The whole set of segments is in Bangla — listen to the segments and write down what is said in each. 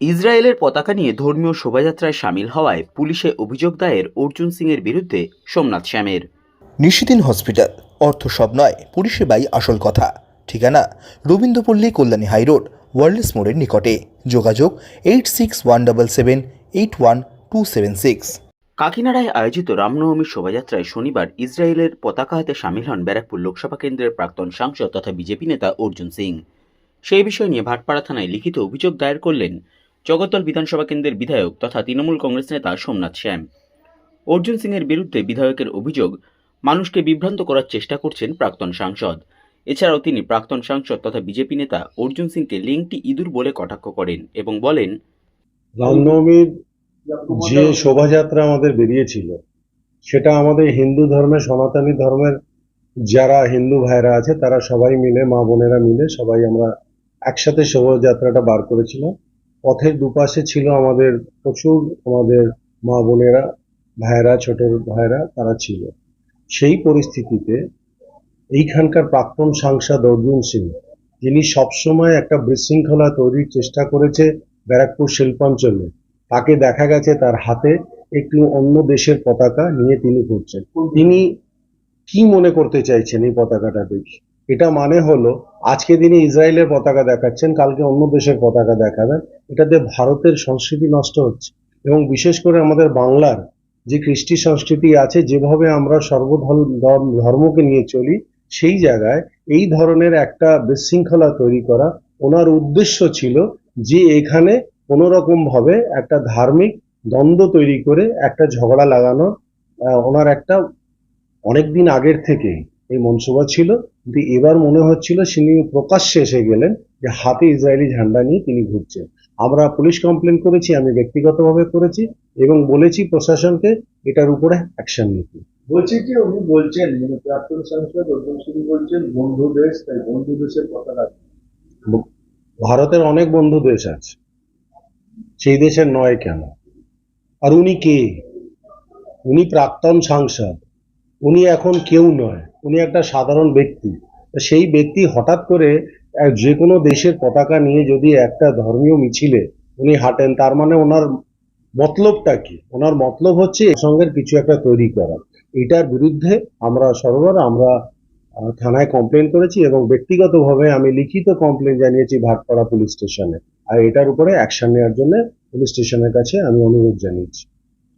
ইসরায়েলের পতাকা নিয়ে ধর্মীয় শোভাযাত্রায় সামিল হওয়ায় পুলিশে অভিযোগ দায়ের অর্জুন সিং এর বিরুদ্ধে সোমনাথ শ্যামের। নিশিদিন হসপিটাল অর্থ সব নয় পরিষেবাই আসল কথা। ঠিকানা রবীন্দ্রপল্লী কল্যাণী হাইরোড ওয়ার্ল্ডস মোড়ের নিকটে। যোগাযোগ eight six one double seven eight one two seven six. কাকিনাড়ায় আয়োজিত রামনবমীর শোভাযাত্রায় শনিবার ইসরায়েলের পতাকা হাতে সামিল হন ব্যারাকপুর লোকসভা কেন্দ্রের প্রাক্তন সাংসদ তথা বিজেপি নেতা অর্জুন সিং। সেই বিষয় নিয়ে ভাটপাড়া থানায় লিখিত অভিযোগ দায়ের করলেন জগদ্দল বিধানসভা কেন্দ্রের বিধায়ক তথা তৃণমূল কংগ্রেস নেতা সোমনাথ শ্যাম। অর্জুন সিংয়ের বিরুদ্ধে বিধায়কের অভিযোগ মানুষকে বিভ্রান্ত করার চেষ্টা করছেন প্রাক্তন সাংসদ। এছাড়াও তিনি প্রাক্তন সাংসদ তথা বিজেপি নেতা অর্জুন সিংকে লিঙ্কটি ইঁদুর বলে কটাক্ষ করেন এবং বলেন রামনবমীর যে শোভাযাত্রা আমাদের বেরিয়েছিল সেটা আমাদের হিন্দু ধর্মের সনাতনী ধর্মের যারা হিন্দু ভাইরা আছে তারা সবাই মিলে মা বোনেরা মিলে সবাই আমরা একসাথে শোভাযাত্রাটা বার করেছিলাম। পথের দুপাশে ছিল আমাদের প্রচুর আমাদের মা বোনেরা ভাইরা ছোট ভাইরা তারা ছিল। সেই পরিস্থিতিতে এইখানকার প্রাক্তন সাংসদ অর্জুন সিং, যিনি সবসময় একটা বিশৃঙ্খলা তৈরির চেষ্টা করেছে ব্যারাকপুর শিল্পাঞ্চলে, তাকে দেখা গেছে তার হাতে একটু অন্য দেশের পতাকা নিয়ে তিনি ঘুরছেন। তিনি কি মনে করতে চাইছেন এই পতাকাটা দেখে? এটা মানে হলো, আজকে তিনি ইসরায়েলের পতাকা দেখাচ্ছেন, কালকে অন্য দেশের পতাকা দেখাবেন। এটাতে ভারতের সংস্কৃতি নষ্ট হচ্ছে। এবং বিশেষ করে আমাদের বাংলার যে কৃষ্টি সংস্কৃতি আছে, যেভাবে আমরা সর্বধর্ম ধর্মকে নিয়ে চলি, সেই জায়গায় এই ধরনের একটা বিশৃঙ্খলা তৈরি করা ওনার উদ্দেশ্য ছিল যে এখানে ভাবে একটা ধার্মিক দ্বন্দ্ব তৈরি করে একটা ঝগড়া লাগানো ওনার একটা অনেকদিন আগের থেকেই। এই মনসুবা ছিল কিন্তু এবার মনে হচ্ছিল তিনি প্রকাশ্যে এসে গেলেন যে হাতে ইসরায়েলি ঝান্ডা নিয়ে তিনি ঘুরছেন। আমরা পুলিশ কমপ্লেন করেছি আমি ব্যক্তিগতভাবে করেছি এবং বলেছি প্রশাসনকে এটার উপরে অ্যাকশন নিতে। বলছি যে উনি বলছেন মানে প্রাক্তন সাংসদ অর্জুন সিং বলছেন বন্ধু দেশ তাই বন্ধু দেশের পতাকা ভারতের অনেক বন্ধু দেশ আছে সেই দেশের নয় কেন? আর উনি কে? উনি প্রাক্তন সাংসদ উনি এখন কেউ নয়। উনি একটা সাধারণ ব্যক্তি। সেই ব্যক্তি হঠাৎ করে যে কোনো দেশের পতাকা নিয়ে যদি একটা ধর্মীয় মিছিলে উনি হাঁটেন, তার মানে ওনার মতলবটা কি? ওনার মতলব হচ্ছে এর সঙ্গে কিছু একটা তৈরি করা। এটার বিরুদ্ধে আমরা সর্বদা আমরা থানায় কমপ্লেন করেছি এবং ব্যক্তিগতভাবে আমি লিখিত কমপ্লেন জানিয়েছি ভাটপাড়া পুলিশ স্টেশনে। আর এটার উপরে অ্যাকশন নেওয়ার জন্য পুলিশ স্টেশনের কাছে আমি অনুরোধ জানিয়েছি।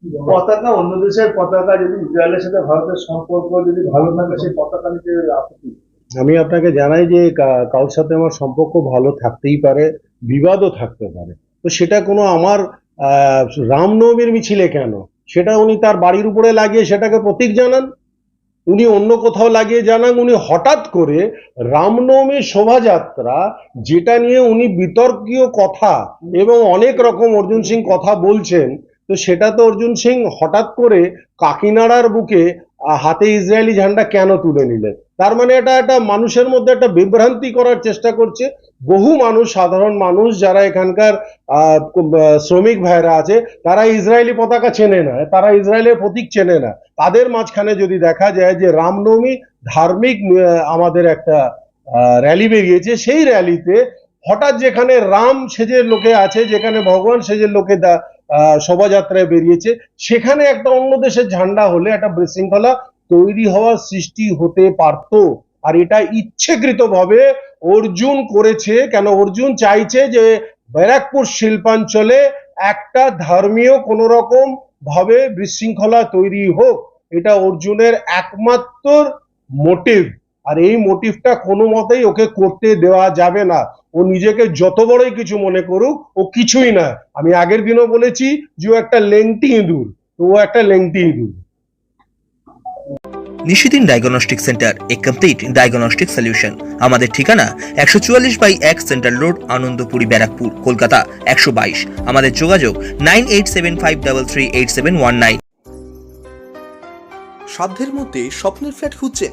পতাকা, অন্য দেশের পতাকা যদি ইসরায়েলের সাথে ভারতের সম্পর্ক যদি ভালো থাকে, সেই পতাকা নিতে আপত্তি? আমি আপনাকে জানাই যে কা- কারোর সাথে আমার সম্পর্ক ভালো থাকতেই পারে, বিবাদও থাকতে পারে। তো সেটা কোনো আমার রামনবমীর মিছিলে কেন? সেটা উনি তার বাড়ির উপরে লাগিয়ে সেটাকে প্রতীক জানান? উনি অন্য কোথাও লাগিয়ে জানান, উনি হঠাৎ করে রামনবমীর শোভাযাত্রা, যেটা নিয়ে উনি বিতর্কীয় কথা এবং অনেক রকম অর্জুন সিং কথা বলছেন তো সেটা তো অর্জুন সিং হঠাৎ করে কাকিনাড়ার বুকে হাতে ইসরায়েলি ঝান্ডা কেন তুলে নিলেন? তার মানে এটা একটা মানুষের মধ্যে একটা বিভ্রান্তি করার চেষ্টা করছে। বহু মানুষ, সাধারণ মানুষ যারা এখানকার শ্রমিক ভাইরা আছে, তারা ইসরায়েলি পতাকা চেনে না, তারা ইসরায়েলের প্রতীক চেনে না। তাদের মাঝখানে যদি দেখা যায় যে রামনবমী ধার্মিক আমাদের একটা র্যালি বেরিয়েছে, সেই র্যালিতে হঠাৎ যেখানে রাম সেজের লোকে আছে, যেখানে ভগবান সেজের লোকে শোভাযাত্রায় বেরিয়েছে। সেখানে একটা অন্য দেশের ঝান্ডা হলে একটা বিশৃঙ্খলা তৈরি হওয়ার সৃষ্টি হতে পারত। আর এটা ইচ্ছেকৃতভাবে অর্জুন করেছে। কেন অর্জুন চাইছে যে ব্যারাকপুর শিল্পাঞ্চলে একটা ধর্মীয় কোন রকম ভাবে বিশৃঙ্খলা তৈরি হোক? এটা অর্জুনের একমাত্র মোটিভ আর এই মোটিভটা কোনো মতেই ওকে করতে দেওয়া যাবে না। ও নিজেকে যত বড়ই কিছু মনে করুক ও কিছুই না। আমি আগের দিনও বলেছি যে ও একটা লেংটি ইঁদুর। তো ও একটা লেংটি ইঁদুর। নিশিদিন ডায়াগনস্টিক সেন্টার এ কমপ্লিট ডায়াগনস্টিক সলিউশন আমাদের ঠিকানা একশো চুয়াল্লিশ বাই এক সেন্ট্রাল রোড আনন্দপুরি ব্যারাকপুর কলকাতা একশো বাইশ। আমাদের যোগাযোগ nine eight seven five double three eight seven one nine. সাধ্যের মধ্যে স্বপ্নের ফ্ল্যাট খুঁজছেন